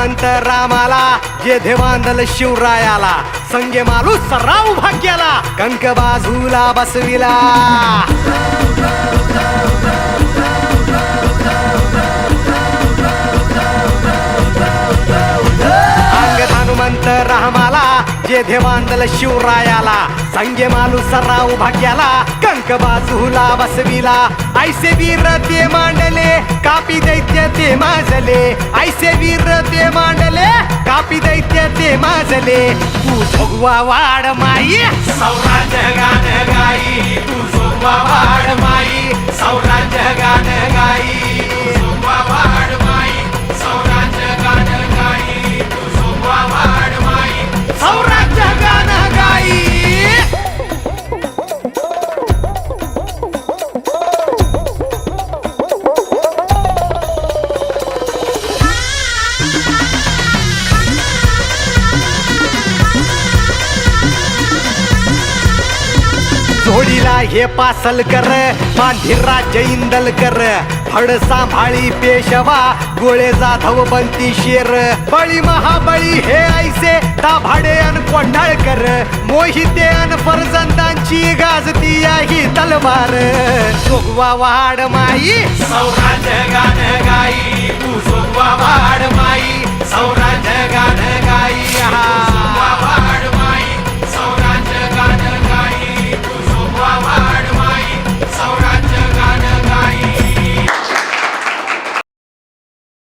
श्रीमंत रामाला जे देवांदल शिवरायाला संगे मालू सराव भाग्याला कंक बाजूला बसविला. आम्हाला जे देवांदल शिवरायाला संगे मालू सराव भाग्याला कंक बाजूला बसविला. ऐसे वीर ते मांडले कापी दैत्य ते माजले. ऐसे वीर ते मांडले कापी दैत्य ते माजले. तू भगवा वाड माई सौराज्य गाई. हे पासल कर मांधिरा जैंदल कर फड सांभाळी पेशवा गोळे जाधव बनती शेर. बळी महाबळी हे ऐसे दाभाडे अन कोंढाळकर. मोहिते अन फरजंदांची गाजती ही तलवार. सुगवा वाड माई गान गाई.